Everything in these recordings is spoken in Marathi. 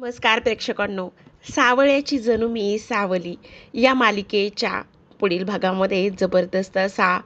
नमस्कार प्रेक्षकांनो. सावळ्याची जणू मी सावली या मालिकेच्या पुढील भागामध्ये जबरदस्त असा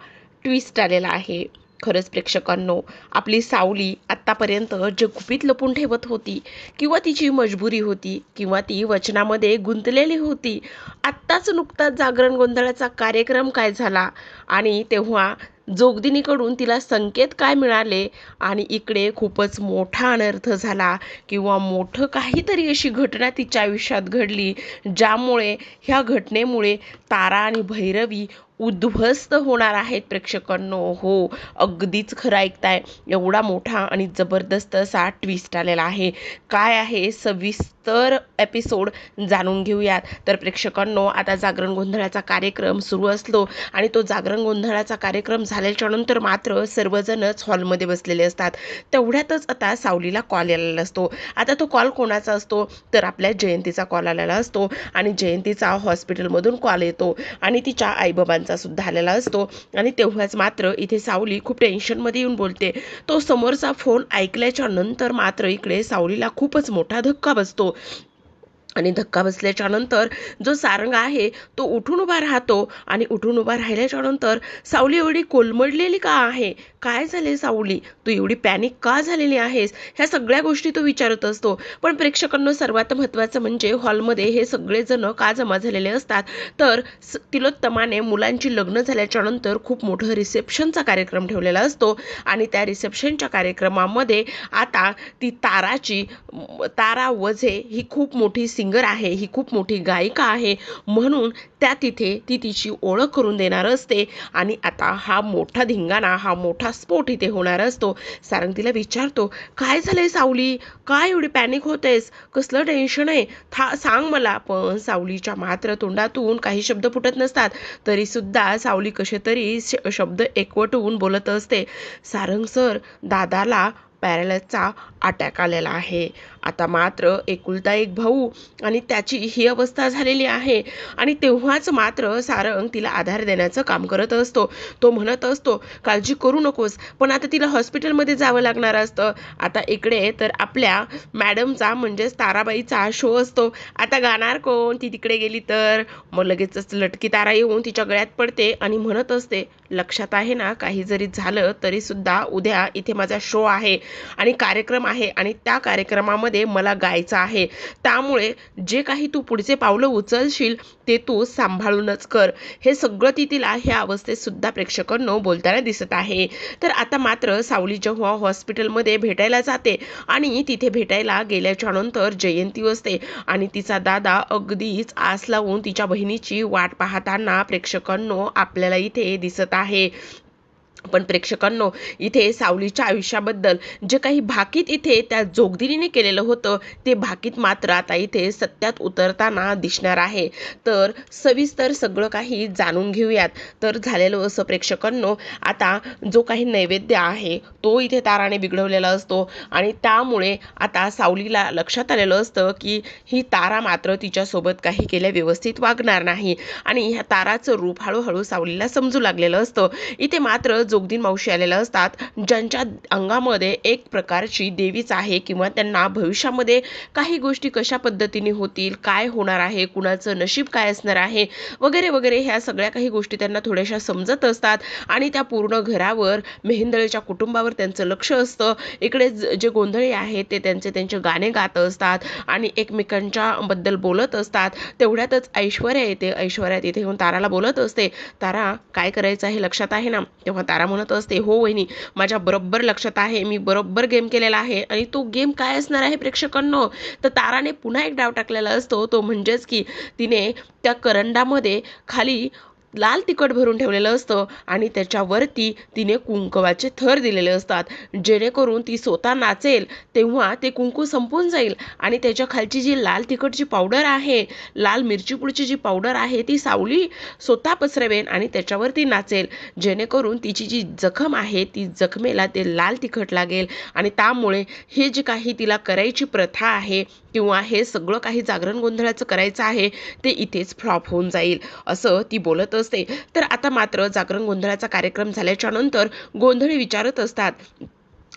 ट्विस्ट आलेला आहे. खरंच प्रेक्षकांनो आपली सावली आत्तापर्यंत जे गुपित लपून ठेवत होती किंवा तिची मजबुरी होती किंवा ती वचनामध्ये गुंतलेली होती. आत्ताच नुकताच जागरण गोंधळाचा कार्यक्रम काय झाला आणि तेव्हा जोगदिनीकडून तिला संकेत काय मिळाले? आणि इकडे खूपच मोठा अनर्थ झाला किंवा मोठं काहीतरी अशी घटना तिच्या आयुष्यात घडली ज्यामुळे ह्या घटनेमुळे तारा आणि भैरवी उद्ध्वस्त होणार आहेत प्रेक्षकांनो. हो अगदीच खरं ऐकताय. एवढा मोठा आणि जबरदस्त असा ट्विस्ट आलेला आहे. काय आहे? सविस्तर एपिसोड जाणून घेऊयात. तर प्रेक्षकांनो आता जागरण गोंधळाचा कार्यक्रम सुरू असलो आणि तो जागरण गोंधळाचा कार्यक्रम झाल्याच्यानंतर मात्र सर्वजणच हॉलमध्ये बसलेले असतात. तेवढ्यातच आता सावलीला कॉल आलेला असतो. आता तो कॉल कोणाचा असतो? तर आपल्या जयंतीचा कॉल आलेला असतो आणि जयंतीचा हॉस्पिटलमधून कॉल येतो आणि तिच्या आईबाबांचा सुद्धा आलेला असतो. आणि तेव्हाच मात्र इथे सावली खूप टेन्शनमध्ये येऊन बोलते. तो समोरचा फोन ऐकल्याच्या नंतर मात्र इकडे सावलीला खूपच मोठा धक्का बसतो. आणि धक्का बसल्याच्या नंतर जो सारंग आहे तो उठून उभा राहतो आणि उठून उभा राहिल्याच्या नंतर सावली एवढी कोलमडलेली का आहे? काय झाले सावली? तू एवढी पॅनिक का झालेली आहेस? ह्या सगळ्या गोष्टी तो विचारत असतो. पण प्रेक्षकांना सर्वात महत्त्वाचं म्हणजे हॉलमध्ये हे सगळेजण का जमा झालेले असतात? तर तिलोत्तमाने मुलांची लग्न झाल्याच्यानंतर खूप मोठं रिसेप्शनचा कार्यक्रम ठेवलेला असतो. आणि त्या रिसेप्शनच्या कार्यक्रमामध्ये आता ती ताराची तारा वझे ही खूप मोठी सिंगर आहे ही खूप मोठी गायिका आहे. म्हणून त्या तिथे ती तिची ओळख करून देणार असते. आणि आता हा मोठा धिंगाणा हा मोठा स्फोट इथे होणार असतो. सारंग तिला विचारतो काय झालंय सावली? काय एवढी पॅनिक होतेस? कसलं टेन्शन आहे? था सांग मला. पण सावलीच्या मात्र तोंडातून काही शब्द फुटत नसतात. तरी सुद्धा सावली कसे तरी शब्द एकवटून बोलत असते. सारंग सर दादाला पॅरालाइजचा अटॅक आलेला आहे. आता मात्र एकुलता एक भाऊ आणि त्याची ही अवस्था झालेली आहे आणि तेव्हाच मात्र सारंग तिला आधार देण्याचं काम करत असतो. तो म्हणत असतो काळजी करू नकोस पण आता तिला हॉस्पिटलमध्ये जावं लागणार असतं. आता इकडे तर आपल्या मॅडमचा म्हणजेच ताराबाईचा शो असतो. आता गाणार कोण? ती तिकडे गेली तर? मग लगेचच लटकी तारा येऊन तिच्या गळ्यात पडते आणि म्हणत असते लक्षात आहे ना काही जरी झालं तरीसुद्धा उद्या इथे माझा शो आहे. आणि कार्यक्रम आहे आणि त्या कार्यक्रमामध्ये मला गायचं आहे. त्यामुळे जे काही तू पुढचे पावलं उचलशील ते तू सांभाळूनच कर. हे सगळं ती तिला ह्या अवस्थेत सुद्धा प्रेक्षकांनो बोलताना दिसत आहे. तर आता मात्र सावली जेव्हा हॉस्पिटलमध्ये भेटायला जाते आणि तिथे भेटायला गेल्याच्यानंतर जयंती असते आणि तिचा दादा अगदीच आस लावून तिच्या बहिणीची वाट पाहताना प्रेक्षकांनो आपल्याला इथे दिसत आहे. पण प्रेक्षकांनो इथे सावलीच्या आयुष्याबद्दल जे काही भाकीत इथे त्या जोगदिनीने केलेलं होतं ते भाकीत मात्र आता इथे सत्यात उतरताना दिसणार आहे. तर सविस्तर सगळं काही जाणून घेऊयात. तर झालेलं असं प्रेक्षकांनो आता जो काही नैवेद्य आहे तो इथे ताराने बिघडवलेला असतो आणि त्यामुळे आता सावलीला लक्षात आलेलं असतं की ही तारा मात्र तिच्यासोबत काही केल्या व्यवस्थित वागणार नाही आणि ह्या ताराचं रूप हळूहळू सावलीला समजू लागलेलं असतं. इथे मात्र जोगदीन मावशी आलेल्या असतात. ज्यांच्या अंगामध्ये एक प्रकारची देवीच आहे किंवा त्यांना भविष्यामध्ये काही गोष्टी कशा पद्धतीने होतील काय होणार आहे कुणाचं नशीब काय असणार आहे वगैरे वगैरे ह्या सगळ्या काही गोष्टी त्यांना थोड्याशा समजत असतात आणि त्या पूर्ण घरावर मेहेंदळेच्या कुटुंबावर त्यांचं लक्ष असतं. इकडे जे गोंधळी आहेत ते त्यांचे त्यांचे गाणे गात असतात आणि एकमेकांच्या बद्दल बोलत असतात. तेवढ्यातच ऐश्वर्या येते. ऐश्वर्या तिथे येऊन ताराला बोलत असते. तारा काय करायचं हे लक्षात आहे ना? तेव्हा तारा म्हणत असते हो वहिनी माझ्या बरोबर लक्षात आहे मी बरोबर गेम केलेला आहे आणि तो गेम काय असणार आहे प्रेक्षकांनो? तर ताराने पुन्हा एक डाव टाकलेला असतो तो म्हणजेच की तिने त्या करंडामध्ये खाली लाल तिखट भरून ठेवलेलं असतं आणि त्याच्यावरती तिने कुंकवाचे थर दिलेले असतात. जेणेकरून ती स्वतः नाचेल तेव्हा ते कुंकू संपून जाईल आणि त्याच्या खालची जी लाल तिखटची पावडर आहे लाल मिरची पुढची जी पावडर आहे ती सावली स्वतः पसरवेन आणि त्याच्यावरती नाचेल. जेणेकरून तिची जी जखम आहे ती जखमेला ते लाल तिखट लागेल आणि त्यामुळे हे जे काही तिला करायची प्रथा आहे किंवा हे सगळं काही जागरण गोंधळाचं करायचं आहे ते इथेच फ्लॉप होऊन जाईल असं ती बोलत असते तर आता मात्र जागरण गोंधळाचा कार्यक्रम झाल्याच्यानंतर गोंधळी विचारत असतात.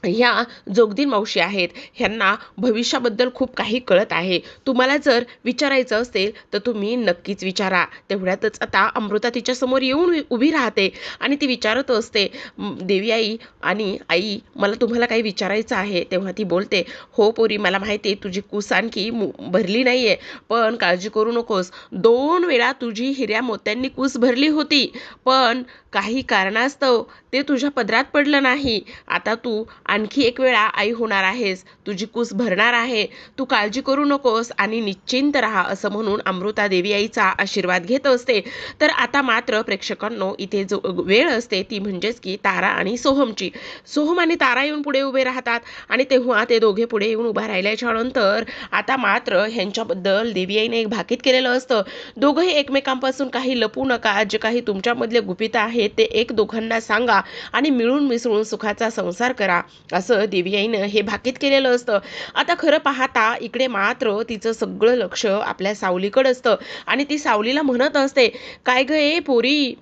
ह्या जोगदीन मावशी आहेत. ह्यांना भविष्याबद्दल खूप काही कळत आहे. तुम्हाला जर विचारायचं असेल तर तुम्ही नक्कीच विचारा. तेवढ्यातच आता अमृता तिच्यासमोर येऊन उभी राहते. आणि ती विचारत असते देवी आई आणि आई मला तुम्हाला काही विचारायचं आहे. तेव्हा ती बोलते हो पोरी मला माहिती आहे तुझी कुस आणखी मु- भरली आहे पण काळजी करू नकोस. दोन वेळा तुझी हिऱ्या मोत्यांनी कुस भरली होती. पण काही कारणास्तव ते तुझ्या पदरात पडलं नाही. आता तू आणखी एक वेळा आई होणार आहेस तुझी कुस भरणार आहे तू काळजी करू नकोस आणि निश्चिंत राहा असं म्हणून अमृता देवी आईचा आशीर्वाद घेत असते. तर आता मात्र प्रेक्षकांनो इथे जो वेळ असते ती म्हणजेच की तारा आणि सोहमची. सोहम आणि तारा येऊन पुढे उभे राहतात आणि तेव्हा ते दोघे पुढे येऊन उभा राहिल्याच्या नंतर आता मात्र ह्यांच्याबद्दल देवी आईने एक भाकीत केलेलं असतं. दोघंही एकमेकांपासून काही लपू नका जे काही तुमच्यामधले गुपित आहेत ते एक दोघांना सांगा आणि मिळून मिसळून सुखाचा संसार करा. असं देवी आईनं हे भाकीत केलेलं असतं. आता खरं पाहता इकडे मात्र तिचं सगळं लक्ष आपल्या सावलीकडं असतं. आणि ती सावलीला म्हणत असते काय ग ए पोरी?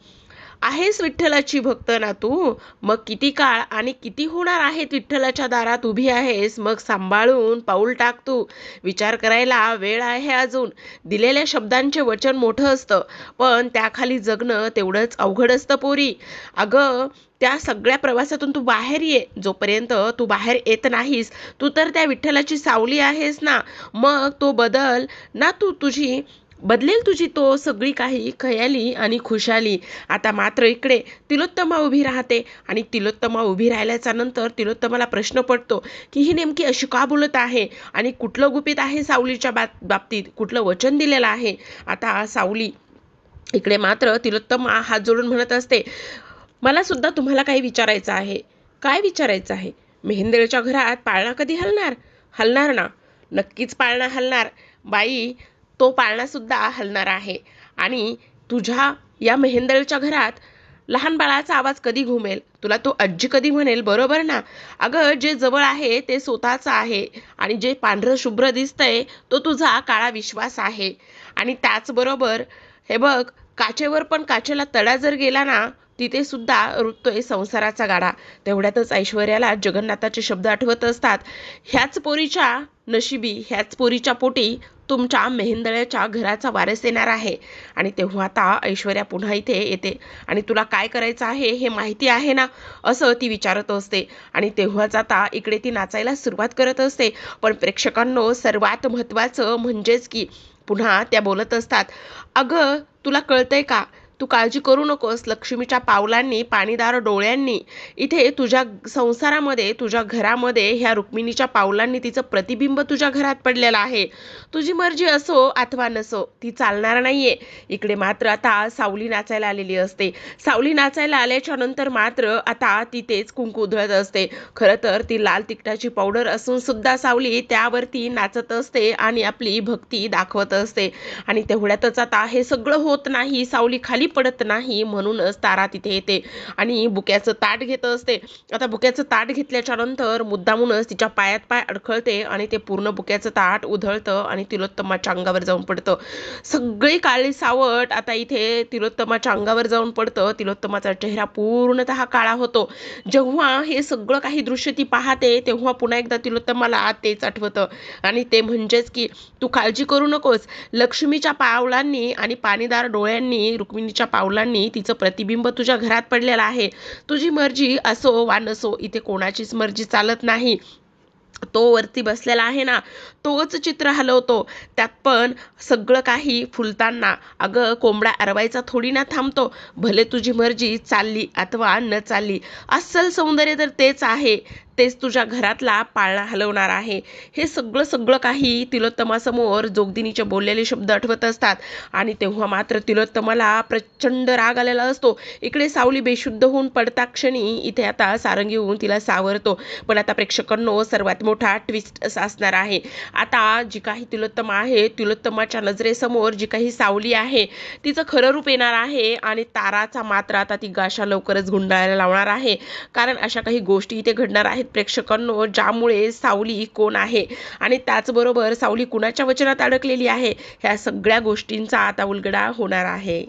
आहेस विठ्ठलाची भक्त ना तू? मग किती काळ आणि किती होणार आहेत विठ्ठलाच्या दारात उभी आहेस? मग सांभाळून पाऊल टाक तू. विचार करायला वेळ आहे अजून. दिलेल्या शब्दांचे वचन मोठं असतं. पण त्याखाली जगणं तेवढंच अवघड असतं पोरी. अगं त्या सगळ्या प्रवासातून तू बाहेर ये. जोपर्यंत तू बाहेर येत नाहीस तू तर त्या विठ्ठलाची सावली आहेस ना? मग तो बदल ना तू तुझी बदलेल तुझी तो सगळी काही खयाली आणि खुशाली. आता मात्र इकडे तिलोत्तमा उभी राहते आणि तिलोत्तमा उभी राहिल्याच्या नंतर तिलोत्तमाला प्रश्न पडतो की ही नेमकी अशी का बोलत आहे आणि कुठलं गुपित आहे सावलीच्या बा बाबतीत? कुठलं वचन दिलेलं आहे? आता सावली इकडे मात्र तिलोत्तमा हात जोडून म्हणत असते मला सुद्धा तुम्हाला काही विचारायचं आहे. काय विचारायचं आहे? मेहेंदळच्या घरात पाळणा कधी हलणार? हलणार ना. नक्कीच पाळणा हलणार. बाई तो पाळणासुद्धा हलणार आहे. आणि तुझ्या या मेहेंदळच्या घरात लहान बाळाचा आवाज कधी घुमेल? तुला तो आजी कधी म्हणेल? बरोबर ना? अगं जे जवळ आहे ते स्वतःचं आहे. आणि जे पांढरं शुभ्र दिसतंय तो तुझा काळा विश्वास आहे. आणि त्याचबरोबर हे बघ काचेवर पण काचेला तडा जर गेला ना तिथे सुद्धा रुततोय संसाराचा गाडा. तेवढ्यातच ऐश्वर्याला जगन्नाथाचे शब्द आठवत असतात. ह्याच पोरीच्या नशिबी ह्याच पोरीच्या पोटी तुमच्या मेहेंदळ्याच्या घराचा वारस येणार आहे. आणि तेव्हा आता ऐश्वर्या पुन्हा इथे येते. आणि तुला काय करायचं आहे हे माहिती आहे ना? असं ती विचारत असते. आणि तेव्हाच आता इकडे ती नाचायला सुरुवात करत असते. पण प्रेक्षकांनो सर्वात महत्त्वाचं म्हणजेच की पुन्हा त्या बोलत असतात अगं तुला कळतंय का? तू काळजी करू नकोस. लक्ष्मीच्या पावलांनी पाणीदार डोळ्यांनी इथे तुझ्या संसारामध्ये तुझ्या घरामध्ये ह्या रुक्मिणीच्या पावलांनी तिचं प्रतिबिंब तुझ्या घरात पडलेलं आहे. तुझी मर्जी असो अथवा नसो ती चालणार नाहीये. इकडे मात्र आता सावली नाचायला आलेली असते. सावली नाचायला आल्याच्यानंतर मात्र आता ती तेच कुंकू उधळत असते. खरं तर ती लाल तिकटाची पावडर असून सुद्धा सावली त्यावरती नाचत असते आणि आपली भक्ती दाखवत असते. आणि तेवढ्यातच आता हे सगळं होत नाही. सावली खाली पडत नाही म्हणूनच तारा तिथे येते. आणि बुक्याचं ताट घेत असते. आता बुक्याचं ताट घेतल्याच्या नंतर मुद्दामूनच तिच्या पायात पाय अडखळते आणि ते पूर्ण बुक्याचं ताट उधळतं आणि तिलोत्तमाच्या अंगावर जाऊन पडतं. सगळी काळी सावट आता इथे तिलोत्तमाच्या अंगावर जाऊन पडतं. तिलोत्तमाचा चेहरा पूर्णतः काळा होतो. जेव्हा हे सगळं काही दृश्य ती पाहते तेव्हा पुन्हा एकदा तिलोत्तमाला तेच आठवतं. आणि ते म्हणजेच की तू काळजी करू नकोस. लक्ष्मीच्या पावलांनी आणि पाणीदार डोळ्यांनी रुक्मिणी तिच्या पावलांनी तिचं प्रतिबिंब तुझ्या घरात पडलेलं आहे. तुझी मर्जी असो वा नसो इथे कोणाचीच मर्जी चालत नाही. तो वरती बसलेला आहे ना तोच चित्र हलवतो. त्यात पण सगळं काही फुलताना. अगं कोंबडा अरवायचा थोडी ना थांबतो. भले तुझी मर्जी चालली अथवा न चालली. अस्सल सौंदर्य तर तेच आहे. तेच तुझ्या घरातला पाळणा हलवणार आहे. हे सगळं सगळं काही तिलोत्तमासमोर जोगदिनीचे बोललेले शब्द आठवत असतात. आणि तेव्हा मात्र तिलोत्तमाला प्रचंड राग आलेला असतो. इकडे सावली बेशुद्ध होऊन पडता क्षणी इथे आता सारंगी होऊन तिला सावरतो. पण आता प्रेक्षकांनो सर्वात मोठा ट्विस्ट असा असणार आहे. आता जी काही तिलोत्तमा आहे तिलोत्तमाच्या नजरेसमोर जी काही सावली आहे तिचं खरं रूप येणार आहे आणि ताराचा मात्र आता ती गाशा लवकरच गुंडाळायला लावणार आहे. कारण अशा काही गोष्टी इथे घडणार आहेत. प्रेक्षकांनो ज्यामुळे सावली कोण आहे? आणि त्याचबरोबर सावली कुणाच्या वचनात अडकलेली आहे? ह्या सगळ्या गोष्टींचा आता उलगडा होणार आहे.